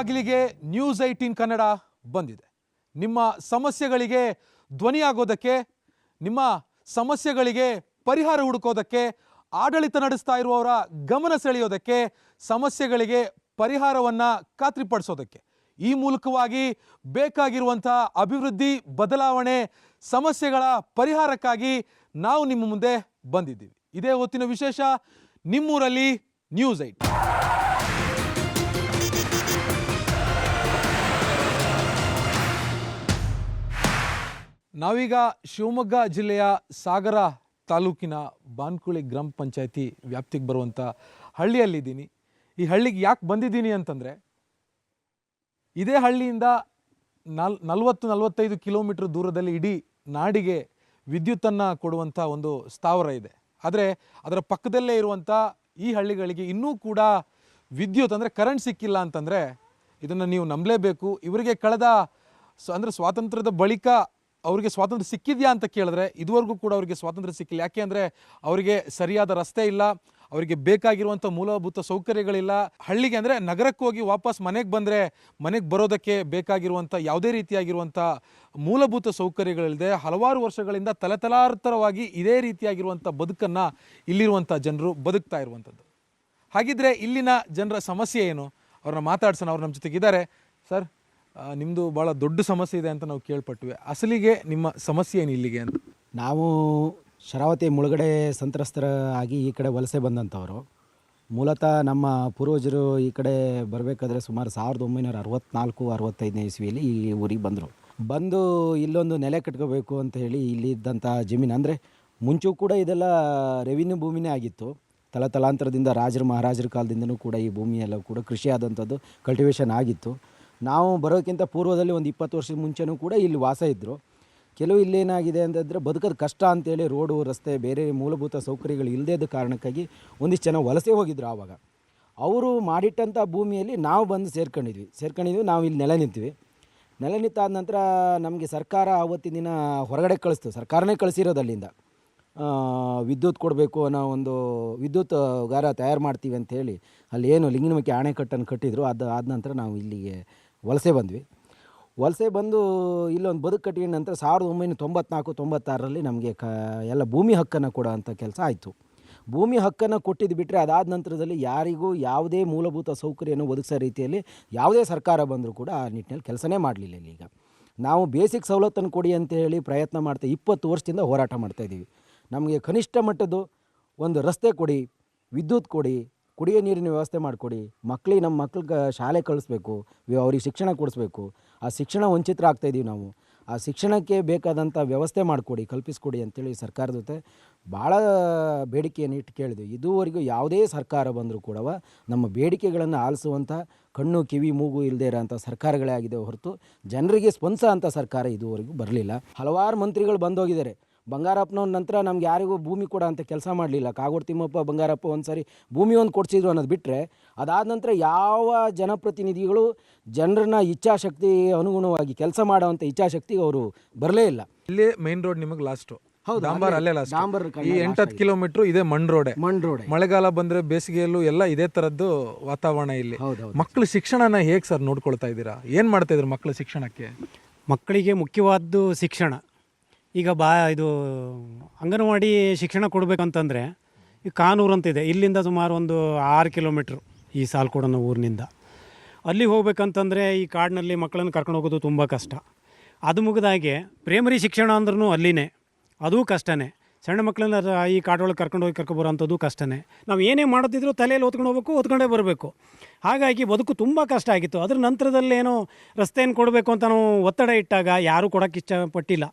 ಬಾಗಿಲಿಗೆ news eighteen Kannada ಬಂದಿದೆ. ನಿಮ್ಮ ಸಮಸ್ಯೆಗಳಿಗೆ ಧ್ವನಿಯಾಗೋದಕ್ಕೆ, ನಿಮ್ಮ ಸಮಸ್ಯೆಗಳಿಗೆ ಪರಿಹಾರ ಹುಡುಕೋದಕ್ಕೆ, ಆಡಳಿತ ನಡೆಸ್ತಾ ಇರುವವರ ಗಮನ ಸೆಳೆಯೋದಕ್ಕೆ, ಸಮಸ್ಯೆಗಳಿಗೆ ಪರಿಹಾರವನ್ನು ಖಾತ್ರಿಪಡಿಸೋದಕ್ಕೆ. ಈ ಮೂಲಕವಾಗಿ ಬೇಕಾಗಿರುವಂಥ ಅಭಿವೃದ್ಧಿ, ಬದಲಾವಣೆ, ಸಮಸ್ಯೆಗಳ ಪರಿಹಾರಕ್ಕಾಗಿ ನಾವು ನಿಮ್ಮ ಮುಂದೆ ಬಂದಿದ್ದೀವಿ. ಇದೇ ಹೊತ್ತಿನ ವಿಶೇಷ ನಿಮ್ಮೂರಲ್ಲಿ ನ್ಯೂಸ್ ಏಟ್ ನಾವೀಗ ಶಿವಮೊಗ್ಗ ಜಿಲ್ಲೆಯ ಸಾಗರ ತಾಲೂಕಿನ ಬಾನ್ಕುಳಿ ಗ್ರಾಮ ಪಂಚಾಯತಿ ವ್ಯಾಪ್ತಿಗೆ ಬರುವಂಥ ಹಳ್ಳಿಯಲ್ಲಿದ್ದೀನಿ. ಈ ಹಳ್ಳಿಗೆ ಯಾಕೆ ಬಂದಿದ್ದೀನಿ ಅಂತಂದರೆ, ಇದೇ ಹಳ್ಳಿಯಿಂದ ನಲ್, ನಲವತ್ತು, ನಲವತ್ತೈದು ಕಿಲೋಮೀಟ್ರ್ ದೂರದಲ್ಲಿ ಇಡೀ ನಾಡಿಗೆ ವಿದ್ಯುತ್ತನ್ನು ಕೊಡುವಂಥ ಒಂದು ಸ್ಥಾವರ ಇದೆ. ಆದರೆ ಅದರ ಪಕ್ಕದಲ್ಲೇ ಇರುವಂಥ ಈ ಹಳ್ಳಿಗಳಿಗೆ ಇನ್ನೂ ಕೂಡ ವಿದ್ಯುತ್ ಅಂದರೆ ಕರೆಂಟ್ ಸಿಕ್ಕಿಲ್ಲ ಅಂತಂದರೆ, ಇದನ್ನು ನೀವು ನಂಬಲೇಬೇಕು. ಇವರಿಗೆ ಕಳೆದ ಅಂದರೆ ಸ್ವಾತಂತ್ರ್ಯದ ಬಳಿಕ ಅವರಿಗೆ ಸ್ವಾತಂತ್ರ್ಯ ಸಿಕ್ಕಿದೆಯಾ ಅಂತ ಕೇಳಿದ್ರೆ ಇದುವರೆಗೂ ಕೂಡ ಅವರಿಗೆ ಸ್ವಾತಂತ್ರ್ಯ ಸಿಕ್ಕಿಲ್ಲ. ಯಾಕೆ ಅಂದರೆ ಅವರಿಗೆ ಸರಿಯಾದ ರಸ್ತೆ ಇಲ್ಲ, ಅವರಿಗೆ ಬೇಕಾಗಿರುವಂಥ ಮೂಲಭೂತ ಸೌಕರ್ಯಗಳಿಲ್ಲ. ಹಳ್ಳಿಗೆ ಅಂದರೆ ನಗರಕ್ಕೆ ಹೋಗಿ ವಾಪಸ್ ಮನೆಗೆ ಬಂದರೆ ಮನೆಗೆ ಬರೋದಕ್ಕೆ ಬೇಕಾಗಿರುವಂಥ ಯಾವುದೇ ರೀತಿಯಾಗಿರುವಂಥ ಮೂಲಭೂತ ಸೌಕರ್ಯಗಳಿಲ್ಲದೆ ಹಲವಾರು ವರ್ಷಗಳಿಂದ ತಲೆತಲಾರ್ಥರವಾಗಿ ಇದೇ ರೀತಿಯಾಗಿರುವಂಥ ಬದುಕನ್ನು ಇಲ್ಲಿರುವಂಥ ಜನರು ಬದುಕ್ತಾ ಇರುವಂಥದ್ದು. ಹಾಗಿದ್ರೆ ಇಲ್ಲಿನ ಜನರ ಸಮಸ್ಯೆ ಏನು? ಅವ್ರನ್ನ ಮಾತಾಡ್ಸೋಣ. ಅವ್ರು ನಮ್ಮ ಜೊತೆಗಿದ್ದಾರೆ. ಸರ್ ನಿಮ್ಮದು ಭಾಳ ದೊಡ್ಡ ಸಮಸ್ಯೆ ಇದೆ ಅಂತ ನಾವು ಕೇಳ್ಪಟ್ವಿ. ಅಸಲಿಗೆ ನಿಮ್ಮ ಸಮಸ್ಯೆ ಏನು ಇಲ್ಲಿಗೆ ಅಂತ? ನಾವು ಶರಾವತಿ ಮುಳುಗಡೆ ಸಂತ್ರಸ್ತರ ಆಗಿ ಈ ಕಡೆ ವಲಸೆ ಬಂದಂಥವರು. ಮೂಲತಃ ನಮ್ಮ ಪೂರ್ವಜರು ಈ ಕಡೆ ಬರಬೇಕಾದ್ರೆ ಸುಮಾರು ಸಾವಿರದ ಒಂಬೈನೂರ ಅರವತ್ನಾಲ್ಕು, ಅರವತ್ತೈದನೇ ಇಸ್ವಿಯಲ್ಲಿ ಈ ಊರಿಗೆ ಬಂದರು. ಬಂದು ಇಲ್ಲೊಂದು ನೆಲೆ ಕಟ್ಕೋಬೇಕು ಅಂತ ಹೇಳಿ ಇಲ್ಲಿದ್ದಂಥ ಜಮೀನು, ಅಂದರೆ ಮುಂಚೂ ಕೂಡ ಇದೆಲ್ಲ ರೆವಿನ್ಯೂ ಭೂಮಿನೇ ಆಗಿತ್ತು. ತಲತಲಾಂತರದಿಂದ ರಾಜರ, ಮಹಾರಾಜರ ಕಾಲದಿಂದನೂ ಕೂಡ ಈ ಭೂಮಿಯೆಲ್ಲ ಕೂಡ ಕೃಷಿ ಆದಂಥದ್ದು ಕಲ್ಟಿವೇಷನ್ ಆಗಿತ್ತು. ನಾವು ಬರೋಕ್ಕಿಂತ ಪೂರ್ವದಲ್ಲಿ ಒಂದು ಇಪ್ಪತ್ತು ವರ್ಷದ ಮುಂಚೆನೂ ಕೂಡ ಇಲ್ಲಿ ವಾಸ ಇದ್ದರು ಕೆಲವು ಇಲ್ಲೇನಾಗಿದೆ ಅಂತಂದರೆ ಬದುಕೋದು ಕಷ್ಟ ಅಂತೇಳಿ ರೋಡು, ರಸ್ತೆ, ಬೇರೆ ಮೂಲಭೂತ ಸೌಕರ್ಯಗಳು ಇಲ್ಲದೇ ಕಾರಣಕ್ಕಾಗಿ ಒಂದಿಷ್ಟು ಜನ ವಲಸೆ ಹೋಗಿದ್ರು ಆವಾಗ. ಅವರು ಮಾಡಿಟ್ಟಂಥ ಭೂಮಿಯಲ್ಲಿ ನಾವು ಬಂದು ಸೇರ್ಕೊಂಡಿದ್ವಿ. ಸೇರ್ಕೊಂಡಿದ್ವಿ, ನಾವು ಇಲ್ಲಿ ನೆಲೆ ನಿಂತೀವಿ. ನೆಲೆ ನಿಂತಾದ ನಂತರ ನಮಗೆ ಸರ್ಕಾರ ಆವತ್ತಿನ ದಿನ ಹೊರಗಡೆ ಕಳಿಸ್ತು. ಸರ್ಕಾರನೇ ಕಳಿಸಿರೋದು ಅಲ್ಲಿಂದ. ವಿದ್ಯುತ್ ಕೊಡಬೇಕು ಅನ್ನೋ ಒಂದು ವಿದ್ಯುತ್ ಗಾರ ತಯಾರು ಮಾಡ್ತೀವಿ ಅಂತ ಹೇಳಿ ಅಲ್ಲಿ ಏನು ಲಿಂಗನಮಕ್ಕಿ ಆಣೆಕಟ್ಟನ್ನು ಕಟ್ಟಿದ್ರು. ಅದು ಆದ ನಂತರ ನಾವು ಇಲ್ಲಿಗೆ ವಲಸೆ ಬಂದ್ವಿ. ವಲಸೆ ಬಂದು ಇಲ್ಲೊಂದು ಬದುಕು ಕಟ್ಟಿಕೊಂಡ ನಂತರ ಸಾವಿರದ ಒಂಬೈನೂರ ತೊಂಬತ್ನಾಲ್ಕು, ತೊಂಬತ್ತಾರರಲ್ಲಿ ನಮಗೆ ಕ, ಎಲ್ಲ ಭೂಮಿ ಹಕ್ಕನ್ನು ಕೊಡೋ ಅಂಥ ಕೆಲಸ ಆಯಿತು. ಭೂಮಿ ಹಕ್ಕನ್ನು ಕೊಟ್ಟಿದ್ದು ಬಿಟ್ಟರೆ ಅದಾದ ನಂತರದಲ್ಲಿ ಯಾರಿಗೂ ಯಾವುದೇ ಮೂಲಭೂತ ಸೌಕರ್ಯವನ್ನು ಒದಗಿಸೋ ರೀತಿಯಲ್ಲಿ ಯಾವುದೇ ಸರ್ಕಾರ ಬಂದರೂ ಕೂಡ ಆ ನಿಟ್ಟಿನಲ್ಲಿ ಕೆಲಸನೇ ಮಾಡಲಿಲ್ಲ ಈಗ. ನಾವು ಬೇಸಿಕ್ ಸವಲತ್ತನ್ನು ಕೊಡಿ ಅಂತ ಹೇಳಿ ಪ್ರಯತ್ನ ಮಾಡ್ತಾ ಇಪ್ಪತ್ತು ವರ್ಷದಿಂದ ಹೋರಾಟ ಮಾಡ್ತಾಯಿದ್ದೀವಿ ನಮಗೆ ಕನಿಷ್ಠ ಮಟ್ಟದ್ದು ಒಂದು ರಸ್ತೆ ಕೊಡಿ, ವಿದ್ಯುತ್ ಕೊಡಿ ಕುಡಿಯೋ ನೀರಿನ ವ್ಯವಸ್ಥೆ ಮಾಡಿಕೊಡಿ. ಮಕ್ಕಳಿಗೆ ನಮ್ಮ ಮಕ್ಳಿಗೆ ಶಾಲೆ ಕಳಿಸ್ಬೇಕು. ಅವ್ರಿಗೆ ಶಿಕ್ಷಣ ಕೊಡಿಸ್ಬೇಕು. ಆ ಶಿಕ್ಷಣ ವಂಚಿತರಾಗ್ತಾಯಿದ್ದೀವಿ ನಾವು. ಆ ಶಿಕ್ಷಣಕ್ಕೆ ಬೇಕಾದಂಥ ವ್ಯವಸ್ಥೆ ಮಾಡಿಕೊಡಿ, ಕಲ್ಪಿಸ್ಕೊಡಿ ಅಂತೇಳಿ ಸರ್ಕಾರದ ಜೊತೆ ಭಾಳ ಬೇಡಿಕೆಯನ್ನು ಇಟ್ಟು ಕೇಳಿದ್ವಿ. ಇದುವರೆಗೂ ಯಾವುದೇ ಸರ್ಕಾರ ಬಂದರೂ ಕೂಡ ನಮ್ಮ ಬೇಡಿಕೆಗಳನ್ನು ಆಲಿಸುವಂಥ ಕಣ್ಣು, ಕಿವಿ, ಮೂಗು ಇಲ್ಲದೆ ಇರೋಂಥ ಸರ್ಕಾರಗಳೇ ಆಗಿದೆ ಹೊರತು ಜನರಿಗೆ ಸ್ಪಂದಿಸೋ ಅಂಥ ಸರ್ಕಾರ ಇದುವರೆಗೂ ಬರಲಿಲ್ಲ. ಹಲವಾರು ಮಂತ್ರಿಗಳು ಬಂದೋಗಿದ್ದಾರೆ. ಬಂಗಾರಪ್ಪನವ್ರ ನಂತರ ನಮ್ಗೆ ಯಾರಿಗೂ ಭೂಮಿ ಕೊಡೋ ಅಂತ ಕೆಲಸ ಮಾಡಲಿಲ್ಲ. ಕಾಗೋಡು ತಿಮ್ಮಪ್ಪ ಬಂಗಾರಪ್ಪ ಒಂದು ಸಾರಿ ಭೂಮಿ ಒಂದು ಕೊಡ್ಸಿದ್ರು ಅನ್ನೋದು ಬಿಟ್ಟರೆ ಅದಾದ ನಂತರ ಯಾವ ಜನಪ್ರತಿನಿಧಿಗಳು ಜನರನ್ನ ಇಚ್ಛಾಶಕ್ತಿ ಅನುಗುಣವಾಗಿ ಕೆಲಸ ಮಾಡೋವಂಥ ಇಚ್ಛಾಶಕ್ತಿಗೆ ಅವರು ಬರಲೇ ಇಲ್ಲ. ಇಲ್ಲಿ ಮೈನ್ ರೋಡ್ ನಿಮಗೆ ಲಾಸ್ಟು ಹೌದು, ಡಾಂಬರ್ ಅಲ್ಲೇ ಲಾಸ್ಟ್ ಡಾಂಬರ್ ಈ ಎಂಟತ್ತು ಕಿಲೋಮೀಟರ್ ಇದೆ ಮಣ್ ರೋಡೆ ಮಣ್ ರೋಡೆ ಮಳೆಗಾಲ ಬಂದ್ರೆ ಬೇಸಿಗೆಯಲ್ಲೂ ಎಲ್ಲ ಇದೇ ತರದ್ದು ವಾತಾವರಣ ಇಲ್ಲಿ. ಮಕ್ಕಳ ಶಿಕ್ಷಣನ ಹೇಗೆ ಸರ್ ನೋಡ್ಕೊಳ್ತಾ ಇದ್ದೀರಾ? ಏನ್ ಮಾಡ್ತಾ ಇದ್ರು ಮಕ್ಕಳ ಶಿಕ್ಷಣಕ್ಕೆ? ಮಕ್ಕಳಿಗೆ ಮುಖ್ಯವಾದ್ದು ಶಿಕ್ಷಣ. ಈಗ ಬಾ, ಇದು ಅಂಗನವಾಡಿ ಶಿಕ್ಷಣ ಕೊಡಬೇಕಂತಂದರೆ ಈ ಕಾನೂರು ಅಂತ ಇದೆ ಇಲ್ಲಿಂದ ಸುಮಾರು ಒಂದು ಆರು ಕಿಲೋಮೀಟ್ರ್ ಈ ಸಾಲ್ಕೋಡನ ಊರಿನಿಂದ. ಅಲ್ಲಿ ಹೋಗ್ಬೇಕಂತಂದರೆ ಈ ಕಾಡಿನಲ್ಲಿ ಮಕ್ಕಳನ್ನು ಕರ್ಕೊಂಡು ಹೋಗೋದು ತುಂಬ ಕಷ್ಟ. ಅದು ಮುಗಿದಾಗೆ ಪ್ರೈಮರಿ ಶಿಕ್ಷಣ ಅಂದ್ರೂ ಅಲ್ಲಿನೇ. ಅದೂ ಕಷ್ಟನೇ. ಸಣ್ಣ ಮಕ್ಕಳನ್ನ ಈ ಕಾಡೊಳಗೆ ಕರ್ಕೊಂಡು ಹೋಗಿ ಕರ್ಕೊಬರೋಂಥದ್ದು ಕಷ್ಟನೇ. ನಾವು ಏನೇ ಮಾಡೋದಿದ್ರು ತಲೆಯಲ್ಲಿ ಓದ್ಕೊಂಡು ಹೋಗ್ಬೇಕು, ಓದ್ಕೊಂಡೇ ಬರಬೇಕು. ಹಾಗಾಗಿ ಬದುಕು ತುಂಬ ಕಷ್ಟ ಆಗಿತ್ತು. ಅದ್ರ ನಂತರದಲ್ಲೇನೋ ರಸ್ತೆಯನ್ನು ಕೊಡಬೇಕು ಅಂತ ನಾವು ಒತ್ತಡ ಇಟ್ಟಾಗ ಯಾರೂ ಕೊಡೋಕ್ಕೆ ಇಷ್ಟಪಟ್ಟಿಲ್ಲ.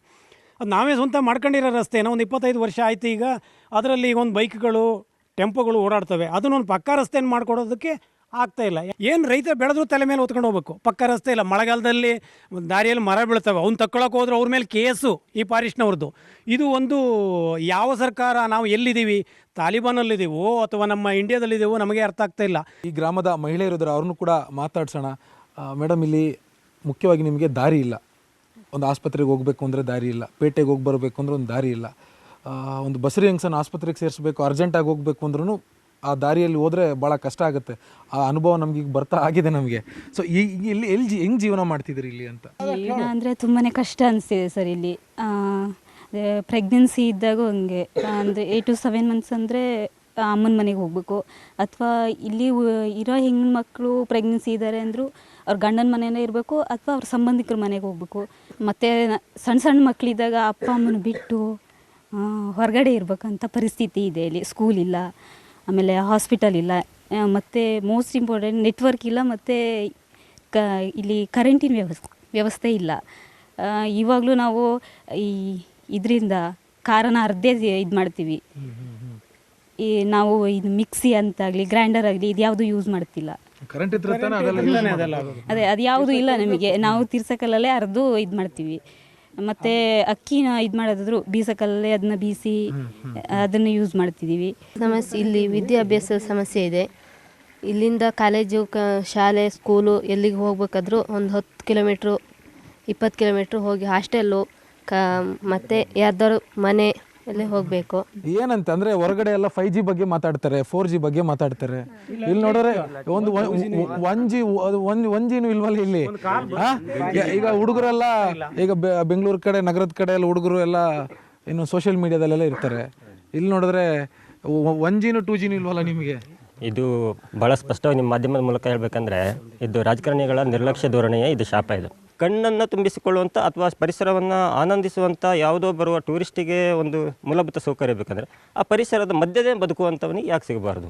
ಅದು ನಾವೇ ಸ್ವಂತ ಮಾಡ್ಕೊಂಡಿರೋ ರಸ್ತೆನ ಒಂದು ಇಪ್ಪತ್ತೈದು ವರ್ಷ ಆಯ್ತು ಈಗ, ಅದರಲ್ಲಿ ಈಗ ಒಂದು ಬೈಕ್ಗಳು, ಟೆಂಪೋಗಳು ಓಡಾಡ್ತವೆ. ಅದನ್ನೊಂದು ಪಕ್ಕ ರಸ್ತೆಯನ್ನು ಮಾಡ್ಕೊಡೋದಕ್ಕೆ ಆಗ್ತಾ ಇಲ್ಲ. ಏನು ರೈತ ಬೆಳೆದ್ರು ತಲೆ ಮೇಲೆ ಹೊತ್ಕೊಂಡು ಹೋಗ್ಬೇಕು. ಪಕ್ಕ ರಸ್ತೆ ಇಲ್ಲ. ಮಳೆಗಾಲದಲ್ಲಿ ದಾರಿಯಲ್ಲಿ ಮರ ಬೀಳ್ತವೆ. ಅವ್ನು ತಕ್ಕೊಳಕ್ಕೆ ಹೋದ್ರೆ ಅವ್ರ ಮೇಲೆ ಕೇಸು ಈ ಪಾರಿಶ್ನವ್ರದ್ದು ಇದು ಒಂದು ಯಾವ ಸರ್ಕಾರ, ನಾವು ಎಲ್ಲಿದ್ದೀವಿ? ತಾಲಿಬಾನಲ್ಲಿದ್ದೀವೋ ಅಥವಾ ನಮ್ಮ ಇಂಡಿಯಾದಲ್ಲಿದ್ದೀವೋ ನಮಗೆ ಅರ್ಥ ಆಗ್ತಾ ಇಲ್ಲ. ಈ ಗ್ರಾಮದ ಮಹಿಳೆಯರಿದ್ದಾರೆ, ಅವ್ರನ್ನೂ ಕೂಡ ಮಾತಾಡ್ಸೋಣ. ಮೇಡಮ್, ಇಲ್ಲಿ ಮುಖ್ಯವಾಗಿ ನಿಮಗೆ ದಾರಿ ಇಲ್ಲ. ಒಂದು ಆಸ್ಪತ್ರೆಗೆ ಹೋಗಬೇಕು ಅಂದರೆ ದಾರಿ ಇಲ್ಲ, ಪೇಟೆಗೆ ಹೋಗಿ ಬರಬೇಕು ಅಂದ್ರೆ ಒಂದು ದಾರಿ ಇಲ್ಲ. ಒಂದು ಬಸರಿ ಹೆಂಗ್ಸನ್ನು ಆಸ್ಪತ್ರೆಗೆ ಸೇರಿಸಬೇಕು ಅರ್ಜೆಂಟಾಗಿ ಹೋಗಬೇಕು ಅಂದ್ರೂ ಆ ದಾರಿಯಲ್ಲಿ ಹೋದರೆ ಭಾಳ ಕಷ್ಟ ಆಗುತ್ತೆ. ಆ ಅನುಭವ ನಮ್ಗೆ ಈಗ ಬರ್ತಾ ಆಗಿದೆ ನಮಗೆ. ಸೊ ಈಗ ಇಲ್ಲಿ ಎಲ್ಲಿ ಜಿ- ಹೆಂಗೆ ಜೀವನ ಮಾಡ್ತಿದ್ದೀರಿ ಇಲ್ಲಿ ಅಂತ? ಜೀವನ ಅಂದರೆ ತುಂಬಾ ಕಷ್ಟ ಅನಿಸ್ತಿದೆ ಸರ್ ಇಲ್ಲಿ. ಪ್ರೆಗ್ನೆನ್ಸಿ ಇದ್ದಾಗ ಹಂಗೆ. ಅಂದರೆ ಏಯ್ಟ್ ಟು ಸೆವೆನ್ ಮಂತ್ಸ್ ಅಂದರೆ ಅಮ್ಮನ ಮನೆಗೆ ಹೋಗಬೇಕು. ಅಥವಾ ಇಲ್ಲಿ ಇರೋ ಹೆಣ್ಣು ಮಕ್ಕಳು ಪ್ರೆಗ್ನೆನ್ಸಿ ಇದ್ದಾರೆ ಅಂದರೂ ಅವ್ರ ಗಂಡನ ಮನೆಯೇ ಇರಬೇಕು, ಅಥವಾ ಅವ್ರ ಸಂಬಂಧಿಕರ ಮನೆಗೆ ಹೋಗಬೇಕು. ಮತ್ತು ಸಣ್ಣ ಸಣ್ಣ ಮಕ್ಕಳಿದ್ದಾಗ ಅಪ್ಪ ಅಮ್ಮನ ಬಿಟ್ಟು ಹೊರಗಡೆ ಇರಬೇಕಂತ ಪರಿಸ್ಥಿತಿ ಇದೆ ಇಲ್ಲಿ. ಸ್ಕೂಲ್ ಇಲ್ಲ, ಆಮೇಲೆ ಹಾಸ್ಪಿಟಲ್ ಇಲ್ಲ. ಮತ್ತು ಮೋಸ್ಟ್ ಇಂಪಾರ್ಟೆಂಟ್ ನೆಟ್ವರ್ಕ್ ಇಲ್ಲ, ಮತ್ತು ಕ, ಇಲ್ಲಿ ಕರೆಂಟಿನ ವ್ಯವಸ್ಥೆ ವ್ಯವಸ್ಥೆ ಇಲ್ಲ. ಇವಾಗಲೂ ನಾವು ಈ, ಇದರಿಂದ ಕಾರನ್ನು ಅರ್ಧೇ ಇದು ಮಾಡ್ತೀವಿ. ಈ ನಾವು ಇದು ಮಿಕ್ಸಿ ಅಂತಾಗಲಿ ಗ್ರೈಂಡರ್ ಆಗಲಿ ಇದು ಯಾವುದು ಯೂಸ್ ಮಾಡ್ತಿಲ್ಲ. ಕರೆಂಟ್ ಇದ್ರೆ ತಾನೇ ಅದೆಲ್ಲ ಅದೇ ಅದು ಯಾವುದು ಇಲ್ಲ ನಮಗೆ. ನಾವು ತಿರ್ಸಕಲ್ಲೇ ಅರ್ದು ಇದು ಮಾಡ್ತೀವಿ. ಮತ್ತೆ ಅಕ್ಕಿನ ಇದು ಮಾಡೋದಾದ್ರು ಬೀಸಕಲ್ಲೇ ಅದನ್ನ ಬೀಸಿ ಅದನ್ನು ಯೂಸ್ ಮಾಡ್ತಿದ್ದೀವಿ ಸಮಸ್ಯೆ ಇಲ್ಲಿ ವಿದ್ಯಾಭ್ಯಾಸದ ಸಮಸ್ಯೆ ಇದೆ. ಇಲ್ಲಿಂದ ಕಾಲೇಜು ಕ ಶಾಲೆ ಸ್ಕೂಲು ಎಲ್ಲಿಗೆ ಹೋಗ್ಬೇಕಾದ್ರೂ ಒಂದು ಹತ್ತು ಕಿಲೋಮೀಟ್ರು ಇಪ್ಪತ್ತು ಕಿಲೋಮೀಟ್ರು ಹೋಗಿ ಹಾಸ್ಟೆಲ್ಲು ಕ ಮತ್ತು ಯಾರ್ದಾರು ಮನೆ ಎಲ್ಲೇ ಹೋಗಬೇಕು. ಏನಂತ ಅಂದ್ರೆ ಹೊರಗಡೆ ಎಲ್ಲ ಫೈವ್ ಜಿ ಬಗ್ಗೆ ಮಾತಾಡ್ತಾರೆ ಫೋರ್ ಜಿ ಬಗ್ಗೆ ಮಾತಾಡ್ತಾರೆ. ಇಲ್ಲಿ ನೋಡಿದ್ರೆ ಒಂದು ಒನ್ ಜಿ ಒನ್ ಒನ್ ಜಿನೂ ಇಲ್ವಲ್ಲ ಇಲ್ಲಿ? ಈಗ- ಈಗ ಹುಡುಗರೆಲ್ಲ ಈಗ ಬೆ- ಬೆಂಗಳೂರು ಕಡೆ ನಗರದ ಕಡೆ ಎಲ್ಲ ಹುಡುಗರು ಎಲ್ಲ ಇನ್ನು ಸೋಷಿಯಲ್ ಮೀಡಿಯಾದಲ್ಲೆಲ್ಲ ಇರ್ತಾರೆ. ಇಲ್ಲಿ ನೋಡಿದ್ರೆ ಒನ್ ಜಿನೂ ಟೂ ಜಿನೂ ಇಲ್ವಲ್ಲ ನಿಮಗೆ? ಇದು ಬಹಳ ಸ್ಪಷ್ಟವಾಗಿ ನಿಮ್ಮ ಮಾಧ್ಯಮದ ಮೂಲಕ ಹೇಳಬೇಕಂದ್ರೆ ಇದು ರಾಜಕಾರಣಿಗಳ ನಿರ್ಲಕ್ಷ್ಯ ಧೋರಣೆಯೇ ಇದು ಶಾಪ ಇದು. ಕಣ್ಣನ್ನು ತುಂಬಿಸಿಕೊಳ್ಳುವಂಥ ಅಥವಾ ಪರಿಸರವನ್ನು ಆನಂದಿಸುವಂಥ ಯಾವುದೋ ಬರುವ ಟೂರಿಸ್ಟಿಗೆ ಒಂದು ಮೂಲಭೂತ ಸೌಕರ್ಯ ಬೇಕಂದರೆ ಆ ಪರಿಸರದ ಮಧ್ಯದೇ ಬದುಕುವಂಥವನಿಗೆ ಯಾಕೆ ಸಿಗಬಾರ್ದು?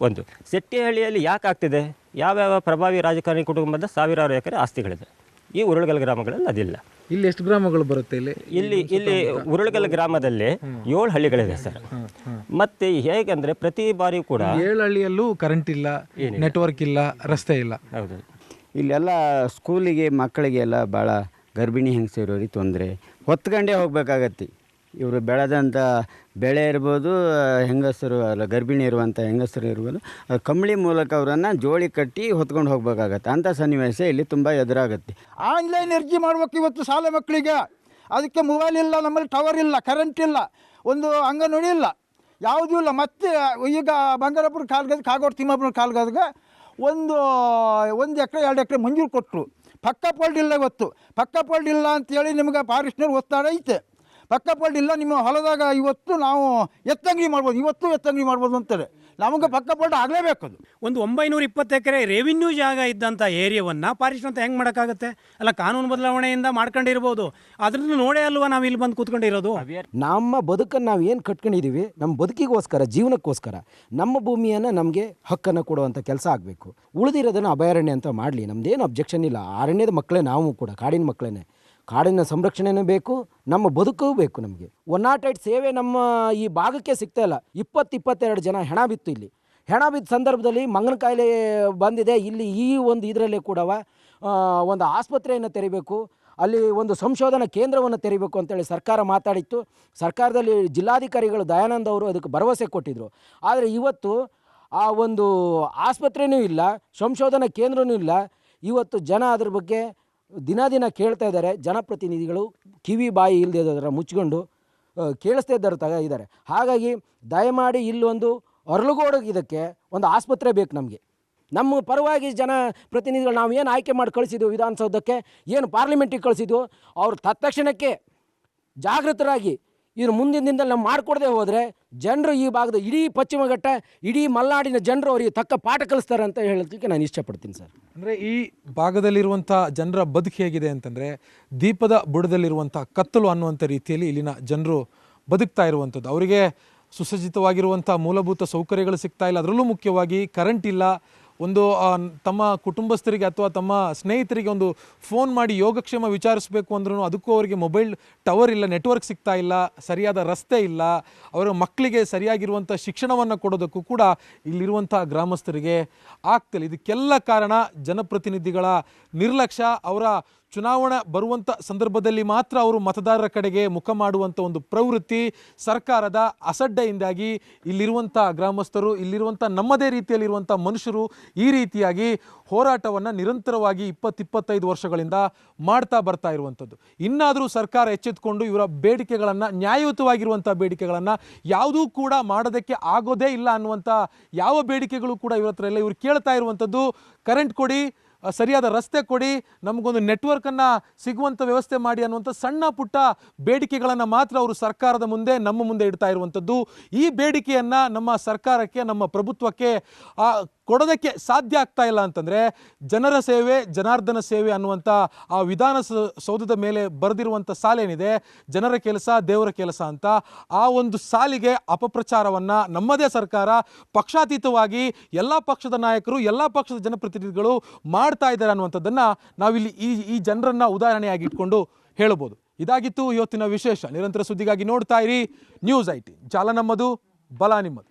ಒಂದು ಸೆಟ್ಟಿಹಳ್ಳಿಯಲ್ಲಿ ಯಾಕೆ ಆಗ್ತಿದೆ? ಯಾವ್ಯಾವ ಪ್ರಭಾವಿ ರಾಜಕಾರಣಿ ಕುಟುಂಬದ ಸಾವಿರಾರು ಎಕರೆ ಆಸ್ತಿಗಳಿದೆ? ಈ ಉರುಳಗಲ್ ಗ್ರಾಮಗಳಲ್ಲಿ ಅದಿಲ್ಲ. ಇಲ್ಲಿ ಎಷ್ಟು ಗ್ರಾಮಗಳು ಬರುತ್ತೆ ಇಲ್ಲಿ? ಇಲ್ಲಿ ಇಲ್ಲಿ ಉರುಳಗಲ್ ಗ್ರಾಮದಲ್ಲಿ ಏಳು ಹಳ್ಳಿಗಳಿದೆ ಸರ್. ಮತ್ತೆ ಹೇಗೆಂದ್ರೆ ಪ್ರತಿ ಬಾರಿ ಕೂಡ ಏಳು ಹಳ್ಳಿಯಲ್ಲೂ ಕರೆಂಟ್ ಇಲ್ಲ ನೆಟ್ವರ್ಕ್ ಇಲ್ಲ ರಸ್ತೆ ಇಲ್ಲ. ಹೌದು. ಇಲ್ಲೆಲ್ಲ ಸ್ಕೂಲಿಗೆ ಮಕ್ಕಳಿಗೆ ಎಲ್ಲ ಭಾಳ ಗರ್ಭಿಣಿ ಹೆಂಗಸರೋರಿಗೆ ತೊಂದರೆ. ಹೊತ್ಕೊಂಡೇ ಹೋಗ್ಬೇಕಾಗತ್ತೆ. ಇವರು ಬೆಳೆದಂಥ ಬೆಳೆ ಇರ್ಬೋದು, ಹೆಂಗಸರು ಅಲ್ಲ ಗರ್ಭಿಣಿ ಇರುವಂಥ ಹೆಂಗಸರು ಇರ್ಬೋದು ಕಂಬಳಿ ಮೂಲಕ ಅವರನ್ನು ಜೋಳಿ ಕಟ್ಟಿ ಹೊತ್ಕೊಂಡು ಹೋಗ್ಬೇಕಾಗತ್ತೆ. ಅಂಥ ಸನ್ನಿವೇಶ ಇಲ್ಲಿ ತುಂಬ ಎದುರಾಗುತ್ತೆ. ಆನ್ಲೈನ್ ಅರ್ಜಿ ಮಾಡ್ಬೇಕು ಇವತ್ತು ಶಾಲೆ ಮಕ್ಕಳಿಗೆ. ಅದಕ್ಕೆ ಮೊಬೈಲ್ ಇಲ್ಲ, ನಮ್ಮಲ್ಲಿ ಟವರ್ ಇಲ್ಲ ಕರೆಂಟ್ ಇಲ್ಲ, ಒಂದು ಅಂಗನವಾಡಿ ಇಲ್ಲ. ಯಾವುದೂ ಇಲ್ಲ. ಮತ್ತೆ ಈಗ ಬಂಗಾರಪುರ ಕಾಲ್ಗದ, ಕಾಗೋಡು, ತಿಮ್ಮಾಪುರ ಕಾಲ್ಗದ್ಗೆ ಒಂದು ಒಂದು ಎಕರೆ, ಎರಡು ಎಕರೆ ಮಂಜೂರು ಕೊಟ್ಟರು. ಪಕ್ಕ ಪೋಲ್ಡ್ ಇಲ್ಲ ಇವತ್ತು ಪಕ್ಕ ಪೋಲ್ಡ್ ಇಲ್ಲ ಅಂತೇಳಿ ನಿಮ್ಗೆ ಫಾರೆಸ್ಟ್ನವ್ರು ಒತ್ತಡ ಐತೆ. ಪಕ್ಕ ಪೋಲ್ಡ್ ಇಲ್ಲ, ನಿಮ್ಮ ಹೊಲದಾಗ ಇವತ್ತು ನಾವು ಎತ್ತಂಗಡಿ ಮಾಡ್ಬೋದು. ಇವತ್ತು ಎತ್ತಂಗಡಿ ಮಾಡ್ಬೋದು ಅಂತಾರೆ. ನಮಗೆ ಪಕ್ಕ ಪೋಲ್ಡ್ ಆಗಲೇಬೇಕು ಅದು. ಒಂದು ಒಂಬೈನೂರ ಇಪ್ಪತ್ತು ಎಕರೆ ರೆವಿನ್ಯೂ ಜಾಗ ಇದ್ದಂಥ ಏರಿಯಾವನ್ನು ಪಾರಿಶ್ರಮ ಅಂತ ಹೆಂಗೆ ಮಾಡೋಕ್ಕಾಗುತ್ತೆ? ಅಲ್ಲ ಕಾನೂನು ಬದಲಾವಣೆಯಿಂದ ಮಾಡ್ಕೊಂಡಿರ್ಬೋದು. ಅದ್ರದ್ದು ನೋಡೇ ಅಲ್ವಾ ನಾವು ಇಲ್ಲಿ ಬಂದು ಕೂತ್ಕೊಂಡಿರೋದು? ನಮ್ಮ ಬದುಕನ್ನು ನಾವು ಏನು ಕಟ್ಕೊಂಡಿದ್ದೀವಿ ನಮ್ಮ ಬದುಕಿಗೋಸ್ಕರ ಜೀವನಕ್ಕೋಸ್ಕರ ನಮ್ಮ ಭೂಮಿಯನ್ನು ನಮಗೆ ಹಕ್ಕನ್ನು ಕೊಡುವಂಥ ಕೆಲಸ ಆಗಬೇಕು. ಉಳಿದಿರೋದನ್ನು ಅಭಯಾರಣ್ಯ ಅಂತ ಮಾಡಲಿ. ನಮ್ದೇನು ಅಬ್ಜೆಕ್ಷನ್ ಇಲ್ಲ. ಅರಣ್ಯದ ಮಕ್ಕಳೇ ನಾವು ಕೂಡ ಕಾಡಿನ ಮಕ್ಕಳೇ ಕಾಡಿನ ಸಂರಕ್ಷಣೆನೂ ಬೇಕು, ನಮ್ಮ ಬದುಕೂ ಬೇಕು ನಮಗೆ. ಒನ್ ನಾಟ್ ಏಟ್ ಸೇವೆ ನಮ್ಮ ಈ ಭಾಗಕ್ಕೆ ಸಿಗ್ತಾ ಇಲ್ಲ. ಇಪ್ಪತ್ತು ಇಪ್ಪತ್ತೆರಡು ಜನ ಹೆಣ ಬಿತ್ತು ಇಲ್ಲಿ. ಹೆಣ ಬಿದ್ದ ಸಂದರ್ಭದಲ್ಲಿ ಮಂಗನ ಕಾಯಿಲೆ ಬಂದಿದೆ. ಇಲ್ಲಿ ಈ ಒಂದು ಇದರಲ್ಲೇ ಕೂಡ ಒಂದು ಆಸ್ಪತ್ರೆಯನ್ನು ತೆರಿಬೇಕು, ಅಲ್ಲಿ ಒಂದು ಸಂಶೋಧನಾ ಕೇಂದ್ರವನ್ನು ತೆರಿಬೇಕು ಅಂತೇಳಿ ಸರ್ಕಾರ ಮಾತಾಡಿತ್ತು. ಸರ್ಕಾರದಲ್ಲಿ ಜಿಲ್ಲಾಧಿಕಾರಿಗಳು ದಯಾನಂದ್ ಅವರು ಅದಕ್ಕೆ ಭರವಸೆ ಕೊಟ್ಟಿದ್ದರು ಆದರೆ ಇವತ್ತು ಆ ಒಂದು ಆಸ್ಪತ್ರೆಯೂ ಇಲ್ಲ, ಸಂಶೋಧನಾ ಕೇಂದ್ರನೂ ಇಲ್ಲ. ಇವತ್ತು ಜನ ಅದ್ರ ಬಗ್ಗೆ ದಿನ ದಿನ ಕೇಳ್ತಾ ಇದ್ದಾರೆ. ಜನಪ್ರತಿನಿಧಿಗಳು ಕಿವಿ ಬಾಯಿ ಇಲ್ಲದೆ ಅದರ ಮುಚ್ಕೊಂಡು ಕೇಳಿಸ್ತಾ ಇದ್ದಾರೆ ತಗ ಇದ್ದಾರೆ. ಹಾಗಾಗಿ ದಯಮಾಡಿ ಇಲ್ಲೊಂದು ಅರಳುಗೋಡು ಇದಕ್ಕೆ ಒಂದು ಆಸ್ಪತ್ರೆ ಬೇಕು ನಮಗೆ. ನಮ್ಮ ಪರವಾಗಿ ಜನ ಪ್ರತಿನಿಧಿಗಳು ನಾವು ಏನು ಆಯ್ಕೆ ಮಾಡಿ ಕಳಿಸಿದ್ವು ವಿಧಾನಸೌಧಕ್ಕೆ? ಏನು ಪಾರ್ಲಿಮೆಂಟಿಗೆ ಕಳಿಸಿದ್ವು? ಅವ್ರು ತತ್ಕ್ಷಣಕ್ಕೆ ಜಾಗೃತರಾಗಿ ಇನ್ನು ಮುಂದಿನ ದಿನದಲ್ಲಿ ನಾವು ಮಾಡಿಕೊಡದೆ ಹೋದರೆ ಜನರು ಈ ಭಾಗದ ಇಡೀ ಪಶ್ಚಿಮ ಘಟ್ಟ, ಇಡೀ ಮಲೆನಾಡಿನ ಜನರು ಅವರಿಗೆ ತಕ್ಕ ಪಾಠ ಕಲಿಸ್ತಾರೆ ಅಂತ ಹೇಳೋದಕ್ಕೆ ನಾನು ಇಷ್ಟಪಡ್ತೀನಿ ಸರ್. ಅಂದರೆ ಈ ಭಾಗದಲ್ಲಿರುವಂಥ ಜನರ ಬದುಕು ಹೇಗಿದೆ ಅಂತಂದರೆ ದೀಪದ ಬುಡದಲ್ಲಿರುವಂಥ ಕತ್ತಲು ಅನ್ನುವಂಥ ರೀತಿಯಲ್ಲಿ ಇಲ್ಲಿನ ಜನರು ಬದುಕ್ತಾ ಇರುವಂಥದ್ದು ಅವರಿಗೆ ಸುಸಜ್ಜಿತವಾಗಿರುವಂಥ ಮೂಲಭೂತ ಸೌಕರ್ಯಗಳು ಸಿಗ್ತಾ ಇಲ್ಲ. ಅದರಲ್ಲೂ ಮುಖ್ಯವಾಗಿ ಕರೆಂಟ್ ಇಲ್ಲ. ಒಂದು ತಮ್ಮ ಕುಟುಂಬಸ್ಥರಿಗೆ ಅಥವಾ ತಮ್ಮ ಸ್ನೇಹಿತರಿಗೆ ಒಂದು ಫೋನ್ ಮಾಡಿ ಯೋಗಕ್ಷೇಮ ವಿಚಾರಿಸಬೇಕು ಅಂದ್ರೂ ಅದಕ್ಕೂ ಅವರಿಗೆ ಮೊಬೈಲ್ ಟವರ್ ಇಲ್ಲ, ನೆಟ್ವರ್ಕ್ ಸಿಗ್ತಾ ಇಲ್ಲ, ಸರಿಯಾದ ರಸ್ತೆ ಇಲ್ಲ, ಅವರ ಮಕ್ಕಳಿಗೆ ಸರಿಯಾಗಿರುವಂಥ ಶಿಕ್ಷಣವನ್ನು ಕೊಡೋದಕ್ಕೂ ಕೂಡ ಇಲ್ಲಿರುವಂಥ ಗ್ರಾಮಸ್ಥರಿಗೆ ಆಗ್ತಿಲ್ಲ. ಇದಕ್ಕೆಲ್ಲ ಕಾರಣ ಜನಪ್ರತಿನಿಧಿಗಳ ನಿರ್ಲಕ್ಷ್ಯ, ಅವರ ಚುನಾವಣೆ ಬರುವಂಥ ಸಂದರ್ಭದಲ್ಲಿ ಮಾತ್ರ ಅವರು ಮತದಾರರ ಕಡೆಗೆ ಮುಖ ಮಾಡುವಂಥ ಒಂದು ಪ್ರವೃತ್ತಿ ಸರ್ಕಾರದ ಅಸಡ್ಡೆಯಿಂದಾಗಿ ಇಲ್ಲಿರುವಂಥ ಗ್ರಾಮಸ್ಥರು ಇಲ್ಲಿರುವಂಥ ನಮ್ಮದೇ ರೀತಿಯಲ್ಲಿರುವಂಥ ಮನುಷ್ಯರು ಈ ರೀತಿಯಾಗಿ ಹೋರಾಟವನ್ನು ನಿರಂತರವಾಗಿ ಇಪ್ಪತ್ತಿಪ್ಪತ್ತೈದು ವರ್ಷಗಳಿಂದ ಮಾಡ್ತಾ ಬರ್ತಾ ಇರುವಂಥದ್ದು ಇನ್ನಾದರೂ ಸರ್ಕಾರ ಎಚ್ಚೆತ್ತುಕೊಂಡು ಇವರ ಬೇಡಿಕೆಗಳನ್ನು ನ್ಯಾಯಯುತವಾಗಿರುವಂಥ ಬೇಡಿಕೆಗಳನ್ನು ಯಾವುದೂ ಕೂಡ ಮಾಡೋದಕ್ಕೆ ಆಗೋದೇ ಇಲ್ಲ ಅನ್ನುವಂಥ ಯಾವ ಬೇಡಿಕೆಗಳು ಕೂಡ ಇವರ ಹತ್ರ ಇಲ್ಲ. ಇವರು ಕೇಳ್ತಾ ಇರುವಂಥದ್ದು ಕರೆಂಟ್ ಕೊಡಿ ಸರಿಯಾದ ರಸ್ತೆ ಕೊಡಿ, ನಮಗೊಂದು ನೆಟ್ವರ್ಕನ್ನು ಸಿಗುವಂಥ ವ್ಯವಸ್ಥೆ ಮಾಡಿ ಅನ್ನುವಂಥ ಸಣ್ಣ ಪುಟ್ಟ ಬೇಡಿಕೆಗಳನ್ನು ಮಾತ್ರ ಅವರು ಸರ್ಕಾರದ ಮುಂದೆ, ನಮ್ಮ ಮುಂದೆ ಇಡ್ತಾ ಇರುವಂಥದ್ದು ಈ ಬೇಡಿಕೆಯನ್ನು ನಮ್ಮ ಸರ್ಕಾರಕ್ಕೆ, ನಮ್ಮ ಪ್ರಭುತ್ವಕ್ಕೆ ಕೊಡೋದಕ್ಕೆ ಸಾಧ್ಯ ಆಗ್ತಾ ಇಲ್ಲ ಅಂತಂದರೆ ಜನರ ಸೇವೆ, ಜನಾರ್ದನ ಸೇವೆ ಅನ್ನುವಂಥ ಆ ವಿಧಾನ ಸೌಧದ ಮೇಲೆ ಬರೆದಿರುವಂಥ ಸಾಲೇನಿದೆ, ಜನರ ಕೆಲಸ, ದೇವರ ಕೆಲಸ ಅಂತ. ಆ ಒಂದು ಸಾಲಿಗೆ ಅಪಪ್ರಚಾರವನ್ನು ನಮ್ಮದೇ ಸರ್ಕಾರ ಪಕ್ಷಾತೀತವಾಗಿ ಎಲ್ಲ ಪಕ್ಷದ ನಾಯಕರು, ಎಲ್ಲ ಪಕ್ಷದ ಜನಪ್ರತಿನಿಧಿಗಳು ಮಾಡ್ತಾ ಇದ್ದಾರೆ ಅನ್ನುವಂಥದ್ದನ್ನು ನಾವಿಲ್ಲಿ ಈ ಈ ಜನರನ್ನು ಉದಾಹರಣೆಯಾಗಿ ಇಟ್ಕೊಂಡು ಹೇಳ್ಬೋದು. ಇದಾಗಿತ್ತು ಇವತ್ತಿನ ವಿಶೇಷ. ನಿರಂತರ ಸುದ್ದಿಗಾಗಿ ನೋಡ್ತಾ ಇರಿ. ನ್ಯೂಸ್ ಐಟಿ ಜಾಲ ನಮ್ಮದು, ಬಲ ನಿಮ್ಮದು.